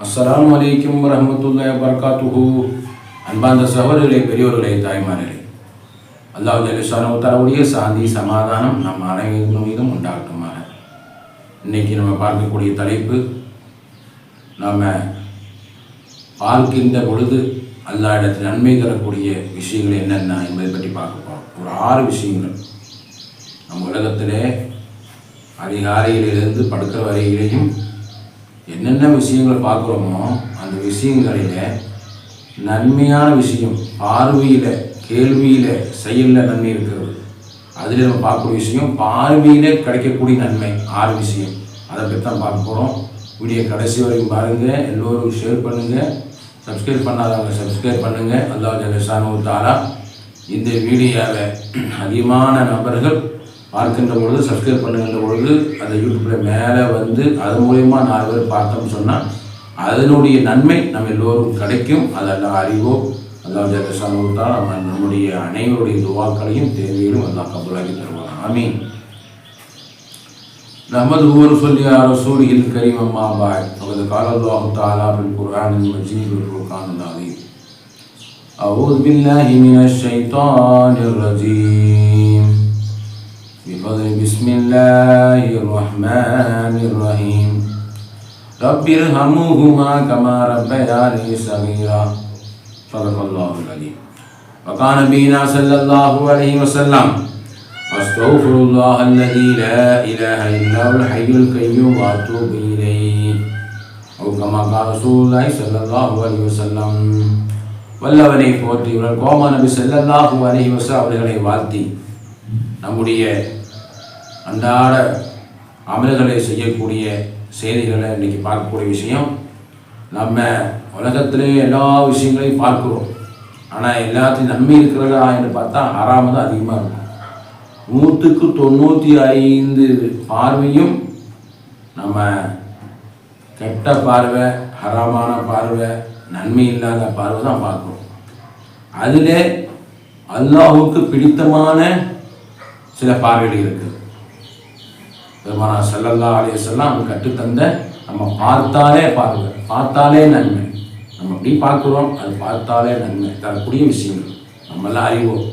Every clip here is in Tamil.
அஸ்லாம் வலைக்கம் வரமத்துல்லா வபரகாத்துஹு அன்பார்ந்த சகோதரர்களே பெரியோர்களே தாய்மார்களே அல்லாஹ் ஜலிஷானவுத்தாரவுடைய சாந்தி சமாதானம் நம் அனைவரும் மீதும் உண்டாகட்டுமாக இன்றைக்கி நம்ம பார்க்கக்கூடிய தலைப்பு நாம் பார்க்கின்ற பொழுது அல்லா இடத்தில் நன்மை தரக்கூடிய விஷயங்கள் என்னென்ன என்பதை பற்றி பார்க்க போகிறோம் ஒரு ஆறு விஷயங்கள் நம்ம உலகத்திலே அதிகாலையிலிருந்து படுக்கிற வரையிலையும் என்னென்ன விஷயங்கள் பார்க்குறோமோ அந்த விஷயங்களில் நன்மையான விஷயம் பார்வையில் கேள்வியில் செயலில் நன்மை இருக்கிறது. அதில் நம்ம பார்க்கக்கூடிய விஷயம் பார்வையில் கிடைக்கக்கூடிய நன்மை ஆறு விஷயம். அதை பற்றி தான் பார்க்க போகிறோம் வீடியோ கடைசி வரைக்கும் பாருங்கள் எல்லோரும் ஷேர் பண்ணுங்கள் சப்ஸ்கிரைப் பண்ணாதவங்க சப்ஸ்கிரைப் பண்ணுங்கள் அல்லாஹ் ஜலசானு தாரா இந்த வீடியோவை அதிகமான நபர்கள் பார்க்கின்ற பொழுது சப்ஸ்கிரைப் பண்ணுகின்ற பொழுது அந்த யூடியூப்பில் மேலே வந்து அது மூலயமா நாலு பேர் பார்த்தோம்னு சொன்னால் அதனுடைய நன்மை நம்ம எல்லோரும் கிடைக்கும் அதெல்லாம் அறிவோம் அல்லாஹ் ஜலசானுத்தான் நம்ம நம்முடைய அனைவருடைய துவாக்களையும் தேவையிலும் எல்லாம் கபலாகி தருவாங்க ஆமீன் نحمده ونصلي على رسوله الكريم أما بعد فقد قال الله تعالى في القرآن المجيد والفرقان العظيم أعوذ بالله من الشيطان الرجيم بفضل بسم الله الرحمن الرحيم رب ارحمهما كما ربياني صغيرا صدق الله العظيم وقال نبينا صلى الله عليه وسلم أستغفر الله الذي لا إله إلا هو الحي القيوم وأتوب إليه أو كما قال رسول الله صلى الله عليه وسلم வல்லவனை போற்றி இவர்கள் கோமா நபி செல்லல்லாஹு அலைஹி வஸல்லம் அவர்களை வாழ்த்தி நம்முடைய அன்றாட அமல்களை செய்யக்கூடிய செய்திகளை இன்றைக்கி பார்க்கக்கூடிய விஷயம் நம்ம உலகத்திலே எல்லா விஷயங்களையும் பார்க்குறோம். ஆனால் எல்லாத்தையும் நன்மை இருக்கிறதா என்று பார்த்தா ஹராம தான் அதிகமாக இருக்கும். நூற்றுக்கு தொண்ணூற்றி ஐந்து பார்வையும் நம்ம கெட்ட பார்வை ஹராமான பார்வை நன்மை இல்லாத பார்வை தான் பார்க்குறோம். அதில் அல்லாஹுக்கு பிடித்தமான சில பார்வைகள் இருக்குது பெருமானா செல்லல்லா அலையெல்லாம் அவங்க கற்றுத்தந்த நம்ம பார்த்தாலே பார்வை பார்த்தாலே நன்மை. நம்ம அப்படி பார்க்குறோம் அது பார்த்தாலே நன்மை. தரக்கூடிய விஷயங்கள். நம்மெல்லாம் அறிவோம்.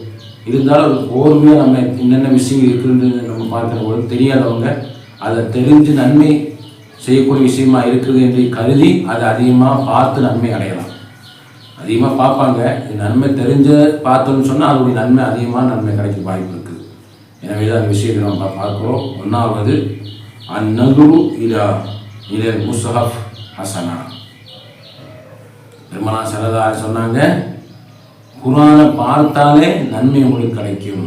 இருந்தாலும் அது நம்ம என்னென்ன விஷயங்கள் இருக்குன்றது நம்ம பார்க்குற போது தெரியாதவங்க அதை தெரிஞ்சு நன்மை செய்யக்கூடிய விஷயமா இருக்குது என்று கருதி அதை அதிகமாக பார்த்து நன்மை அடையலாம். அதிகமாக பார்ப்பாங்க. நன்மை தெரிஞ்ச பார்த்தோன்னு சொன்னால் அதோடைய நன்மை அதிகமாக நன்மை கிடைக்க வாய்ப்பு எனவே தான் விஷயத்தை நம்ம பார்க்குறோம். ஒன்றாவது அந்நகுரு இலா இலர் முசஹப் ஹசனா. பெருமனா சரதா சொன்னாங்க குரானை பார்த்தாலே நன்மை உங்களுக்கு கிடைக்கும்.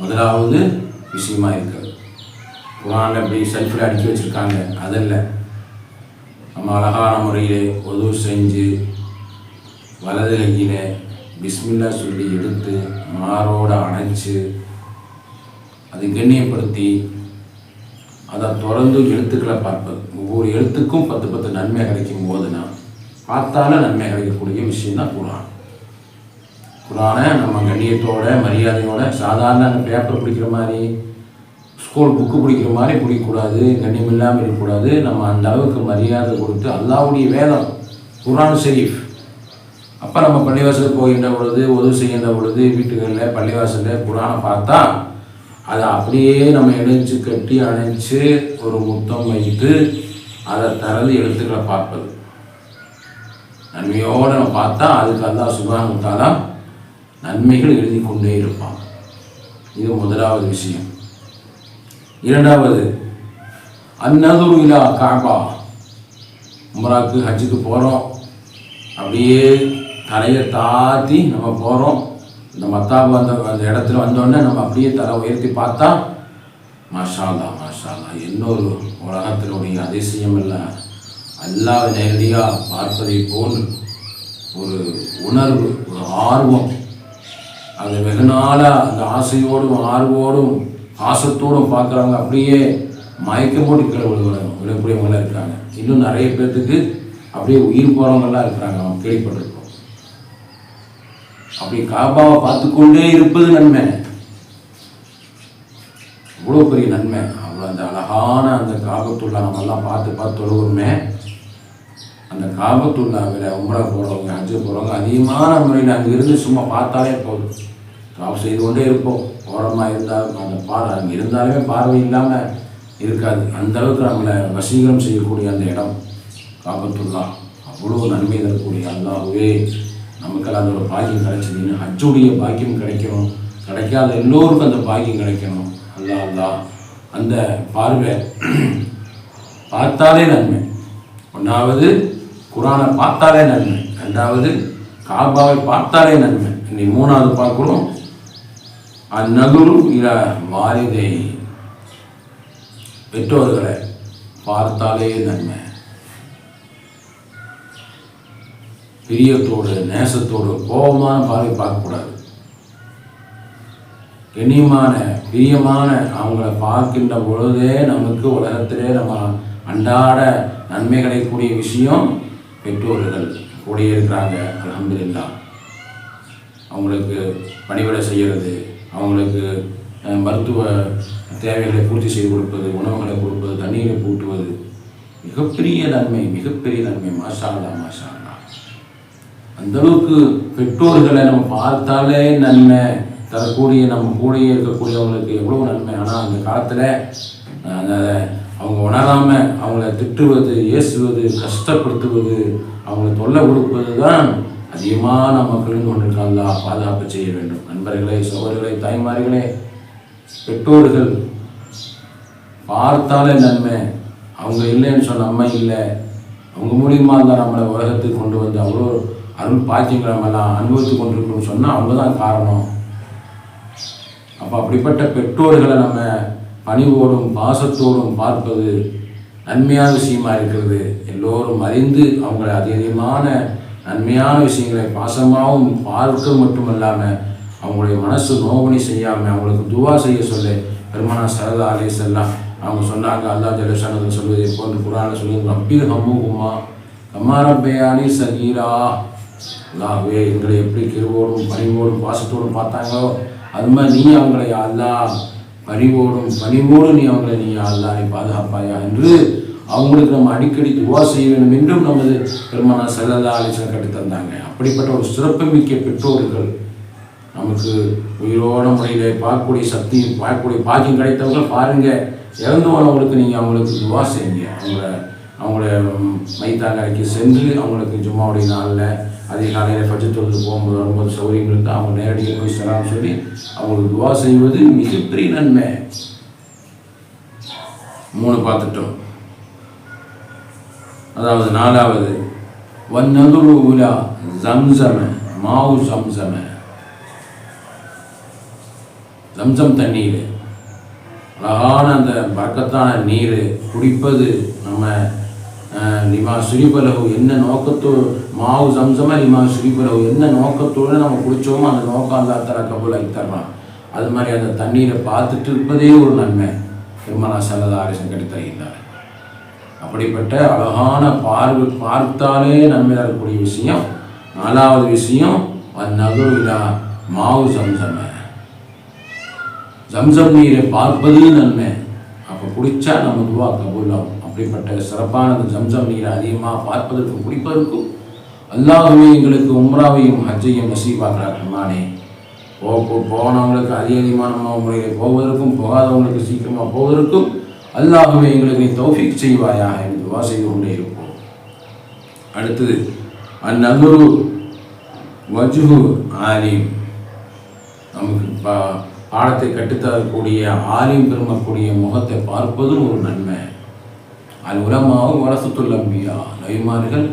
முதலாவது விஷயமா இருக்குது குரானில் அப்படி செல்ஃபில் அடுக்கி வச்சுருக்காங்க. அதில் நம்ம அழகான முறையில் உதவு செஞ்சு வலது கையில் பிஸ்மில்லா சொல்லி எடுத்து மாரோட அணைச்சு அதை கண்ணியப்படுத்தி அதை தொடர்ந்து எழுத்துக்களை பார்ப்பது. ஒவ்வொரு எழுத்துக்கும் பத்து பத்து நன்மை கிடைக்கும் போதுனா பார்த்தாலும் நன்மை கிடைக்கக்கூடிய விஷயம் தான் குரான். குரானை நம்ம கண்ணியத்தோட மரியாதையோட சாதாரண பேப்பர் பிடிக்கிற மாதிரி ஸ்கூல் புக்கு பிடிக்கிற மாதிரி பிடிக்கக்கூடாது கண்ணியம் இல்லாமல் இருக்கக்கூடாது. நம்ம அந்த அளவுக்கு மரியாதை கொடுத்து அல்லாவுடைய வேதம் குரான் ஷெரீஃப். அப்போ நம்ம பள்ளிவாசலுக்கு போகின்ற பொழுது உதவி செய்கின்ற பொழுது வீட்டுகளில் பள்ளிவாசலில் குரானை பார்த்தா அதை அப்படியே நம்ம இணைச்சு கட்டி அணைச்சு ஒரு முத்தம் வைத்து அதை திறந்து எழுத்துக்களை பார்ப்பது. நன்மையோடு நம்ம பார்த்தா அதுக்கு அல்லா சுபானுத்தாலா நன்மைகள் எழுதி கொண்டே இருப்பான். இது முதலாவது விஷயம். இரண்டாவது அந்நதுரு இலா காபா. உமராக்கு ஹஜ்ஜுக்கு போகிறோம் அப்படியே தலையை தாத்தி நம்ம போகிறோம் இந்த மத்தாபு அந்த அந்த இடத்துல வந்தோடனே நம்ம அப்படியே தலை உயர்த்தி பார்த்தா மாஷாலா மாஷாலா இன்னொரு உலகத்தினுடைய அதிசயம் இல்லை எல்லா நேரடியாக பார்ப்பதை போல் ஒரு உணர்வு ஒரு ஆர்வம். அது வெகு நாளாக அந்த ஆசையோடும் ஆர்வோடும் ஆசத்தோடும் பார்க்குறவங்க அப்படியே மயக்கம் போட்டு கீழே விழுகிறாங்க. விழக்கூடியவங்களாம் இருக்காங்க. இன்னும் நிறைய பேர்த்துக்கு அப்படியே உயிர் போகிறவங்களாம் இருக்கிறாங்க அவங்க கேள்விப்பட்டிருக்கோம். அப்படி காபாவை பார்த்து கொண்டே இருப்பது நன்மை. அவ்வளோ பெரிய நன்மை. அவ்வளோ அந்த அழகான அந்த காபத்துள்ள நம்மெல்லாம் பார்த்து பார்த்து தொழுவோமே அந்த காபத்துள்ளாவில் உம்ரா போகிறவங்க அஞ்சு போகிறவங்க அதிகமான முறையில் அங்கே இருந்து சும்மா பார்த்தாலே போதும். நாம் செய்து கொண்டே இருப்போம். ஓரமாக இருந்தாலும் அந்த பார் அங்கே இருந்தாலுமே பார்வை இல்லாமல் இருக்காது. அந்த அளவுக்கு நம்மளை வசீகரம் செய்யக்கூடிய அந்த இடம் காபத்துள்ளா அவ்வளோ நன்மை தரக்கூடிய அல்லாவே நமக்கெல்லாம் அதோட பாக்கியம் கிடைச்சதுன்னு ஹஜ்ஜுடைய பாக்கியம் கிடைக்கணும். கிடைக்காத எல்லோருக்கும் அந்த பாக்கியம் கிடைக்கணும். அல்லாஹ் அல்லா அந்த பார்வை பார்த்தாலே நன்மை. ஒன்றாவது குரானை பார்த்தாலே நன்மை. ரெண்டாவது காபாவை பார்த்தாலே நன்மை. இன்னைக்கு மூணாவது பார்க்குறோம். அந்நகுரு இல வாரிதை பெற்றோர்களை பார்த்தாலே நன்மை. பிரியத்தோடு நேசத்தோடு கோபமான பார்வை பார்க்கக்கூடாது. கண்ணியமான பிரியமான அவங்கள பார்க்கின்ற பொழுதே நமக்கு உலகத்திலே நம்ம அன்றாட நன்மை கிடைக்கக்கூடிய விஷயம் பெற்றோர்கள். கூட இருக்கிறாங்க அலமதுல்லா அவங்களுக்கு பணிவிட செய்கிறது அவங்களுக்கு மருத்துவ தேவைகளை பூர்த்தி செய்து கொடுப்பது உணவுகளை கொடுப்பது தண்ணீரை பூட்டுவது மிகப்பெரிய நன்மை மிகப்பெரிய நன்மை. மாஷா அல்லாஹ் அந்த அளவுக்கு பெற்றோர்களை நம்ம பார்த்தாலே நன்மை தரக்கூடிய நம்ம கூடயே இருக்கக்கூடியவங்களுக்கு எவ்வளோ நன்மை? ஆனால் அந்த காலத்தில் அந்த அவங்க உணராமல் அவங்கள திட்டுவது ஏசுவது கஷ்டப்படுத்துவது அவங்கள தொல்லை கொடுப்பது தான் அதிகமான மக்களின் கொண்டிருக்காங்களா பாதுகாப்பு செய்ய வேண்டும். நண்பர்களே சோழர்களே தாய்மார்களே பெற்றோர்கள் பார்த்தாலே நன்மை. அவங்க இல்லைன்னு சொன்ன நம்ம இல்லை. அவங்க மூலியமாக தான் நம்மளை உலகத்துக்கு கொண்டு வந்து அவ்வளோ அருள் பாக்கியங்களை நம்மெல்லாம் அனுபவித்து கொண்டிருக்கணும்னு சொன்னால் அவங்க தான் காரணம். அப்போ அப்படிப்பட்ட பெற்றோர்களை நம்ம பணிவோடும் பாசத்தோடும் பார்ப்பது நன்மையான விஷயமா இருக்கிறது. எல்லோரும் அறிந்து அவங்களை அதிகமான நன்மையான விஷயங்களை பாசமாகவும் பார்க்க மட்டுமல்லாமல் அவங்களுடைய மனசு நோவணி செய்யாமல் அவங்களுக்கு துவா செய்ய சொல்லு பெருமானா சரதா அலே எல்லாம் அவங்க சொன்னாங்க அல்லா ஜலசானது சொல்வதை போன்று குரான சொல்லுங்க ரப்பீர் ஹம்முகுமா கம்மாரப்பையானி சகீரா. அல்லாவே எங்களை எப்படி கிருவோடும் பணிவோடும் பாசத்தோடும் பார்த்தாங்களோ அது மாதிரி நீ அவங்களை அல்லா பணிவோடும் பணிவோடும் நீ அவங்களை நீ அல்லா நீ பாதுகாப்பாயா என்று அவங்களுக்கு நம்ம அடிக்கடி துவா செய்ய வேண்டும் என்றும் நமது திருமணம் செல்லதா ஆலோசனை கட்டி தந்தாங்க. அப்படிப்பட்ட ஒரு சிறப்புமிக்க பெற்றோர்கள் நமக்கு உயிரோட முறையில் பார்க்கக்கூடிய சக்தி பார்க்கக்கூடிய பாக்கியம் கிடைத்தவங்க பாருங்கள் இறந்து போனவங்களுக்கு நீங்கள் அவங்களுக்கு துவா செய்யுங்க. அவங்கள அவங்கள ம், மைத்தாங்கரைக்கு சென்று அவங்களுக்கு ஜும்மாவுடைய நாளில் அதிகாலையில் பட்ஜெட் தொழுது போகும்போது வரும்போது சௌகரியம் இருந்தால் அவங்க நேரடியாக போய் செல்லாம்னு சொல்லி அவங்களுக்கு துவா செய்வது மிகப்பெரிய நன்மை. மூணு பார்த்துட்டோம். அதாவது நாலாவது வன்னதுரு உலா ஜம்சம மாவு சம்சம. ஜம்சம் தண்ணீர். அழகான அந்த பறக்கத்தான நீர் குடிப்பது நம்ம லிமா சுரிபலகு என்ன நோக்கத்தோடு மாவு சம்சம லிமா சுரிபலகு என்ன நோக்கத்தோடு நம்ம குடித்தோமோ அந்த நோக்கம் அல்லா தர கபூலாக்கி தரலாம் அது மாதிரி அந்த தண்ணீரை பார்த்துட்டு இருப்பதே ஒரு நன்மை. திருமலா சல்லதா அரசன் கட்டி அப்படிப்பட்ட அழகான பார்வை பார்த்தாலே நன்மை தரக்கூடிய விஷயம். நாலாவது விஷயம் அந்நகருவிழா மாவு சம்சம ஜம்சம் நீரை பார்ப்பதே நன்மை. அப்போ குடித்தா நம்ம துவா கபூலாகும் அப்படிப்பட்ட சிறப்பான ஜம்சம் நீரை அதிகமாக பார்ப்பதற்கும் குடிப்பதற்கும் அல்லாஹுமே எங்களுக்கு உம்ராவையும் ஹஜ்ஜையும் நசீபாக்கிறார் ரஹ்மானே. போ போனவங்களுக்கு அதிக அதிகமான முறையில் போவதற்கும் போகாதவங்களுக்கு சீக்கிரமாக போவதற்கும் அல்லாஹுவே எங்களுக்கு நீ தௌஃபிக் செய்வாயா என்று துவா செய்து கொண்டே இருப்போம். அடுத்தது அந்நகுரு வஜ்ஹு ஆலிம். நமக்கு பா பாடத்தை கற்றுத்தரக்கூடிய ஆலிம் பெருமக்கூடிய முகத்தை பார்ப்பதும் ஒரு நன்மை. அது உலமாவும் வரசத்துல் அம்பியா நபிமார்கள்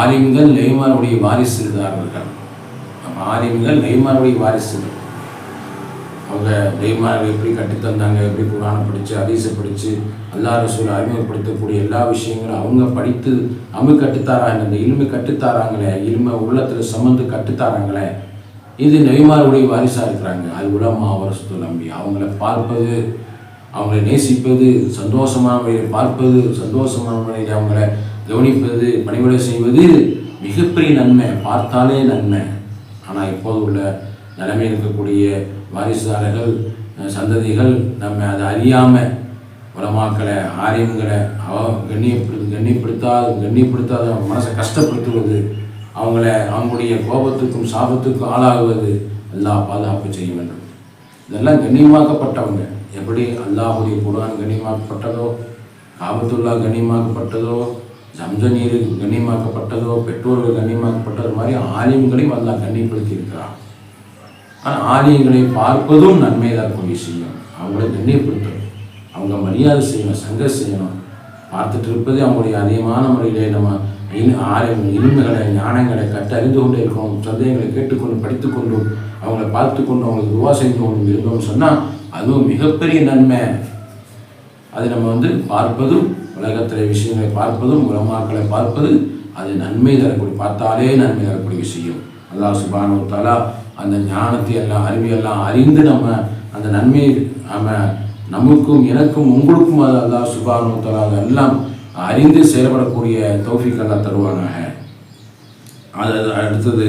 ஆலிம்கள் நெய்மாருடைய வாரிசுதாரர்கள். அப்போ ஆலிம்கள் நெய்மாருடைய வாரிசுகள். அவங்க நெய்மார்கள் எப்படி கட்டித்தந்தாங்க எப்படி புராணம் படித்து அதிசை படித்து அல்லா ரசூல் அறிமுகப்படுத்தக்கூடிய எல்லா விஷயங்களும் அவங்க படித்து அவங்க கட்டுத்தாராங்க அந்த இனிமை கட்டுத்தாராங்களே இனிமை உள்ளத்தில் சம்மந்து கட்டுத்தாராங்களே இது நெய்மாருடைய வாரிசாக இருக்கிறாங்க. அது உலமா வரசத்துல் நம்பி அவங்கள பார்ப்பது அவங்களை நேசிப்பது சந்தோஷமானவரை பார்ப்பது சந்தோஷமானவரை அவங்களை கவனிப்பது பணிவிடை செய்வது மிகப்பெரிய நன்மை. பார்த்தாலே நன்மை. ஆனால் இப்போது உள்ள நிலைமை இருக்கக்கூடிய வாரிசுதாரர்கள் சந்ததிகள் நம்ம அதை அறியாமல் உலமாக்களை ஆரியங்களை அவ கண்ணியப்படுத்து கண்ணியப்படுத்தாத கண்ணியப்படுத்தாத மனசை கஷ்டப்படுத்துவது அவங்கள அவங்களுடைய கோபத்துக்கும் சாபத்துக்கும் ஆளாகுவது எல்லாம் பாதுகாப்பு செய்ய வேண்டும். இதெல்லாம் கண்ணியமாக்கப்பட்டவங்க. எப்படி அல்லாஹுடைய குரான் கனிமாக்கப்பட்டதோ காபத்துல்லா கனிமாக்கப்பட்டதோ ஜம்ஜ நீர் கண்ணியமாக்கப்பட்டதோ பெற்றோர்கள் கண்ணியமாக்கப்பட்டது மாதிரி ஆலயங்களையும் அல்லாஹ் கண்ணியப்படுத்தி இருக்கிறான் ஆனால் ஆலயங்களை பார்ப்பதும் நன்மை தரக்கூடிய செய்யும் அவங்களை கண்ணியப்படுத்தணும் அவங்க மரியாதை செய்யணும் சங்க செய்யணும். பார்த்துட்டு இருப்பதே அவங்களுடைய அதிகமான முறையிலே நம்ம ஆலயம் இருமைகளை ஞானங்களை கற்றறிந்து கொண்டே இருக்கணும். சந்தேகங்களை கேட்டுக்கொண்டு படித்துக்கொண்டும் அவங்களை பார்த்து கொண்டு அவங்களுக்கு துவா செய்து கொண்டு இருந்தோம்னு சொன்னால் அதுவும் மிகப்பெரிய நன்மை. அது நம்ம வந்து பார்ப்பதும் உலகத்தில் விஷயங்களை பார்ப்பதும் உலமாக்களை பார்ப்பது அது நன்மை தரக்கூடிய பார்த்தாலே நன்மை தரக்கூடிய விஷயம். அல்லா சுபானு தாலா அந்த ஞானத்தை எல்லாம் அறிவியெல்லாம் அறிந்து நம்ம அந்த நன்மையை நம்ம நமக்கும் எனக்கும் உங்களுக்கும் அது அல்லா சுபானு தாலா அதெல்லாம் அறிந்து செயல்படக்கூடிய தௌஃபிக் தருவாங்க தருவானாக. அது அடுத்தது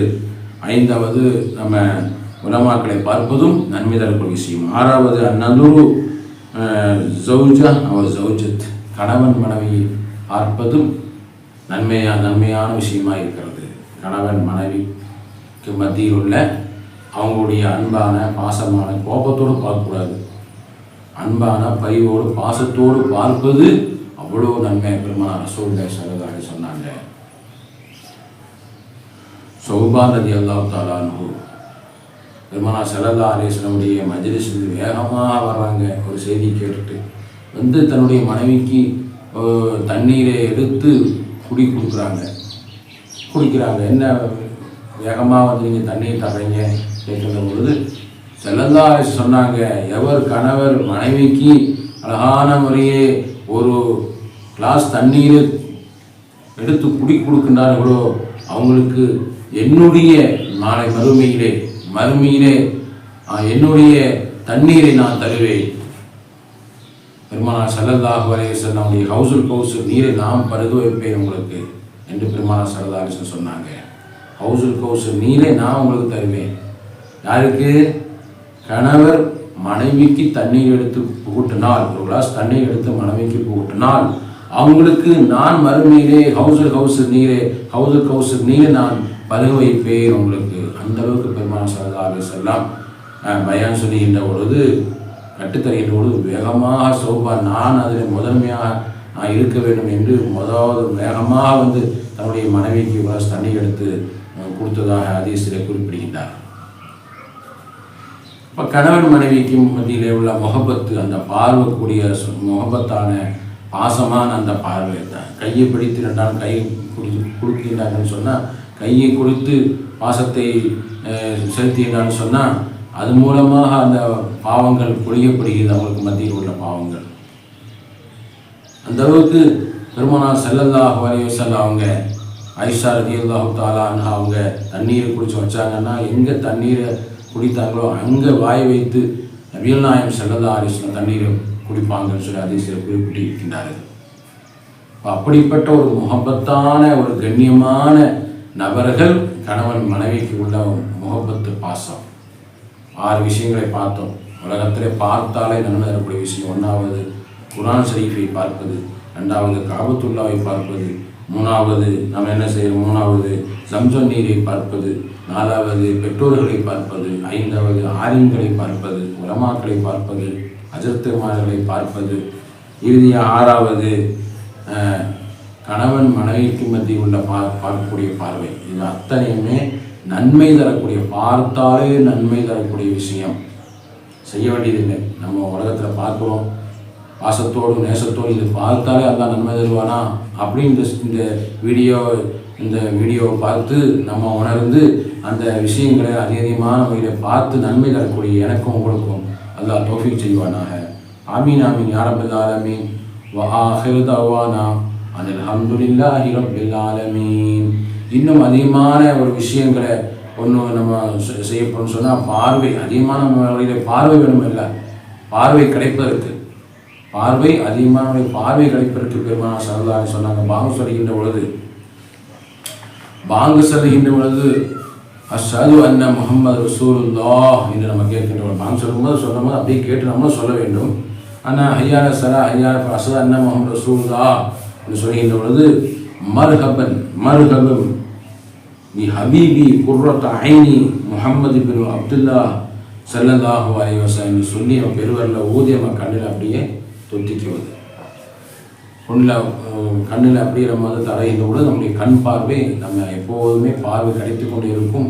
ஐந்தாவது நம்ம உலமாக்களை பார்ப்பதும் நன்மை தரக்கூடிய விஷயம். ஆறாவது அந்நலுரு ஜவுஜா அவர் ஜவுஜத் கணவன் மனைவியை பார்ப்பதும் நன்மையா நன்மையான விஷயமாக இருக்கிறது. கணவன் மனைவிக்கு மத்தியில் உள்ள அவங்களுடைய அன்பான பாசமான கோபத்தோடு பார்க்கக்கூடாது. அன்பான பரிவோடு பாசத்தோடு பார்ப்பது அவ்வளோ நன்மை. பெருமான ரசூல் சரதாரி சொன்னாங்க. சௌபான் ரதி அல்லாஹ் பெருமானா சல்லல்லா அலேஸ்வரமுடைய மஜ்லிஸுக்கு வேகமாக வர்றாங்க. ஒரு செய்தி கேட்டுட்டு வந்து தன்னுடைய மனைவிக்கு தண்ணீரை எடுத்து குடி கொடுக்குறாங்க. குடிக்கிறாங்க. என்ன வேகமாக வந்து நீங்கள் தண்ணீர் தரீங்க கேட்குற பொழுது செல்லந்தா சொன்னாங்க எவர் கணவர் மனைவிக்கு அழகான முறையே ஒரு கிளாஸ் தண்ணீர் எடுத்து குடி கொடுக்கின்றார்களோ அவங்களுக்கு என்னுடைய நாளை மறுமையிலே மறுமையிலே என்னுடைய தண்ணீரை நான் தருவேன். பெருமானார் சல்லல்லாஹு அலையசன் நம்முடைய ஹவுசுல் கவுசு நீரை நான் பருது வைப்பேன் உங்களுக்கு என்று பெருமானார் சல்லா சொன்னாங்க. ஹவுசுல் கவுசு நீரை நான் உங்களுக்கு தருவேன். யாருக்கு? கணவர் மனைவிக்கு தண்ணீர் எடுத்து புகுட்டினால் ஒரு கிளாஸ் தண்ணீர் எடுத்து மனைவிக்கு புகுட்டினால் அவங்களுக்கு நான் மறுமையிலே ஹவுசல் ஹவுசு நீரே ஹவுசல் ஹவுஸ் நீரை நான் பருக வைப்பேன் உங்களுக்கு. அந்த அளவுக்கு பெருமான் சல்லா அலிசல்லாம் பயான் சொல்லுகின்ற பொழுது கட்டுத்தருகின்ற பொழுது வேகமாக சோபா நான் அதில் முதன்மையாக நான் இருக்க வேண்டும் என்று முதலாவது வேகமாக வந்து தன்னுடைய மனைவிக்கு கிளாஸ் தண்ணி எடுத்து கொடுத்ததாக அதீசிலே குறிப்பிடுகின்றார். இப்போ கணவன் மனைவிக்கும் மத்தியிலே உள்ள முகப்பத்து அந்த பார்வைக்கூடிய முகப்பத்தான பாசமான அந்த பார்வை தான் கையை பிடித்து ரெண்டாலும் கை குடி கொடுக்கின்றாங்கன்னு சொன்னால் கையை கொடுத்து பாசத்தை செலுத்தினான்னு சொன்னால் அது மூலமாக அந்த பாவங்கள் பொழியப்படுகிறது அவங்களுக்கு மத்தியில் உள்ள பாவங்கள். அந்த அளவுக்கு பெருமனார் செல்லல்லாஹ் வரையசல் அவங்க ஐஷா ரதி தாலான்னு அவங்க தண்ணீரை குடிச்சு வச்சாங்கன்னா எங்கே தண்ணீரை குடித்தாங்களோ அங்கே வாய் வைத்து நபியல் நாயம் செல்லல்லா அலிஸ்லாம் தண்ணீரை குடிப்பாங்கன்னு சொல்லி அதிசயம் குறிப்பிட்டு இருக்கின்றார்கள் அப்படிப்பட்ட ஒரு முகப்பத்தான ஒரு கண்ணியமான நபர்கள் கணவன் மனைவிக்கு உள்ள முகப்பத்து பாசம். ஆறு விஷயங்களை பார்த்தோம். உலகத்திலே பார்த்தாலே நன்மை தரக்கூடிய விஷயம் ஒன்றாவது குரான் ஷரீஃபை பார்ப்பது ரெண்டாவது காபத்துல்லாவை பார்ப்பது மூணாவது நம்ம என்ன செய்யறோம்? மூணாவது சம்சம் நீரை பார்ப்பது நாலாவது பெற்றோர்களை பார்ப்பது ஐந்தாவது ஆரியங்களை பார்ப்பது உலமாக்களை பார்ப்பது அஜர்த்துமார்களை பார்ப்பது இறுதியாக ஆறாவது கணவன் மனைவிக்கு மத்தியில் உள்ள பா பார்க்கக்கூடிய பார்வை. இது அத்தனையுமே நன்மை தரக்கூடிய பார்த்தாலே நன்மை தரக்கூடிய விஷயம். செய்ய வேண்டியதில்லை நம்ம உலகத்தில் பார்க்குறோம். பாசத்தோடு நேசத்தோடு இது பார்த்தாலே அதான் நன்மை தருவானா? அப்படின்னு இந்த இந்த வீடியோ இந்த வீடியோவை பார்த்து நம்ம உணர்ந்து அந்த விஷயங்களை அதிகமான முறையில் பார்த்து நன்மை தரக்கூடிய எனக்கும் உங்களுக்கும் அல்லாஹ் தோஃபிக் செய்வானாக. ஆமீன் ஆமீன். யாரபில் ஆலமீன் வஹாஹிர் தவானா. அனில் அஹமதுல்லாஹி ரபில் ஆலமீன். இன்னும் அதிகமான ஒரு விஷயங்களை ஒன்று நம்ம செய்யப்படும் சொன்னால் பார்வை. அதிகமான முறையில் பார்வை வேணும் இல்லை பார்வை கிடைப்பதற்கு. பார்வை அதிகமான பார்வை கிடைப்பதற்கு பெருமான சரதாரி சொன்னாங்க. பாங்கு சொல்கின்ற பொழுது பாங்கு சொல்கின்ற பொழுது அசது அண்ண முகமது ரசூலுல்லா என்று நம்ம கேட்கின்ற பாங்கு சொல்லும்போது சொல்லும்போது அப்படியே கேட்டு நம்மளும் சொல்ல வேண்டும். ஆனால் ஹையார சரா ஹையார அசது அண்ணா முகமது ரசூல்லா என்று சொல்கின்ற பொழுது மர்ஹபன் மர்ஹபம் நீ ஹபீபி குர்ரத் ஐனி முஹம்மது பின் அப்துல்லா சல்லல்லாஹு அலைஹி என்று சொல்லி அவன் பெருவரில் ஊதிய அவன் கண்ணில் அப்படியே தொத்திக்குவது கண்ணில் கண்ணில் அப்படியே நம்ம வந்து தரைகின்ற பொழுது நம்முடைய கண் பார்வை நம்ம எப்போதுமே பார்வை கிடைத்து கொண்டு இருக்கும்.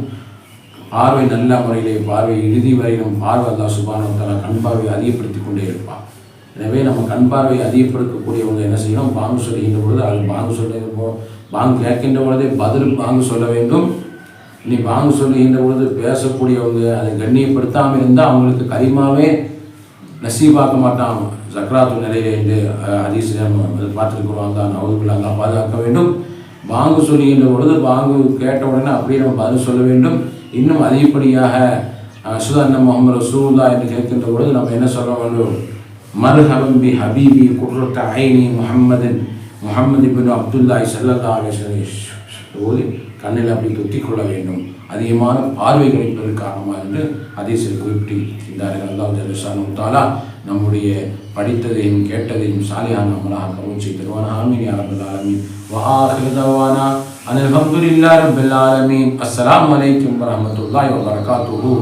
பார்வை நல்ல முறையிலே பார்வை இறுதி வரை நம் பார்வை அல்லா சுபானத்தால் கண் பார்வை அதிகப்படுத்தி கொண்டே இருப்பான். எனவே நம்ம கண் பார்வை அதிகப்படுத்தக்கூடியவங்க என்ன செய்யணும்? பாங்கு சொல்லுகின்ற பொழுது அது பாங்கு சொல்ல பாங்கு கேட்கின்ற பொழுதே பதில் பாங்கு சொல்ல வேண்டும். நீ பாங்கு சொல்லுகின்ற பொழுது பேசக்கூடியவங்க அதை கண்ணியப்படுத்தாமல் இருந்தால் அவங்களுக்கு கரிமாவே நசீபாக்க மாட்டான் சக்ராத்து நிலையில என்று அதிசயம் பார்த்துருக்குறோம். தான் அவர்களுக்கு பாதுகாக்க வேண்டும். பாங்கு சொல்லுகின்ற பொழுது பாங்கு கேட்ட உடனே அப்படியே நம்ம பதில் சொல்ல வேண்டும். இன்னும் அதிகப்படியாக சுதான முகமது ரசூல்லா என்று கேட்கின்ற பொழுது நம்ம என்ன சொல்ல வேண்டும்? மர்ஹபம் பி ஹபீபி குர்ரத்த ஐனி முஹம்மதின் முஹம்மது பின் அப்துல்லாய் சல்லல்லா ஓதி கண்ணில் அப்படி தொத்திக் கொள்ள வேண்டும். அதிகமான பார்வை கிடைப்பதற்கு காரணமாக என்று அதிசல் குறிப்பிட்டிருந்தார்கள். அல்லாஹ் ஜலிஷானு தாலா நம்முடைய படித்ததையும் கேட்டதையும் சாலியான அமலாக கபூல் செய்திருவான ஆமீன் அரபுல் ஆலமீன். வஆஹிரு தவானா அனில் ஹம்துலில்லாஹி ரப்பில் ஆலமீன். அஸ்லாம் வலைக்கும் வரமத்துல்லாய் வபரகாத்துஹு.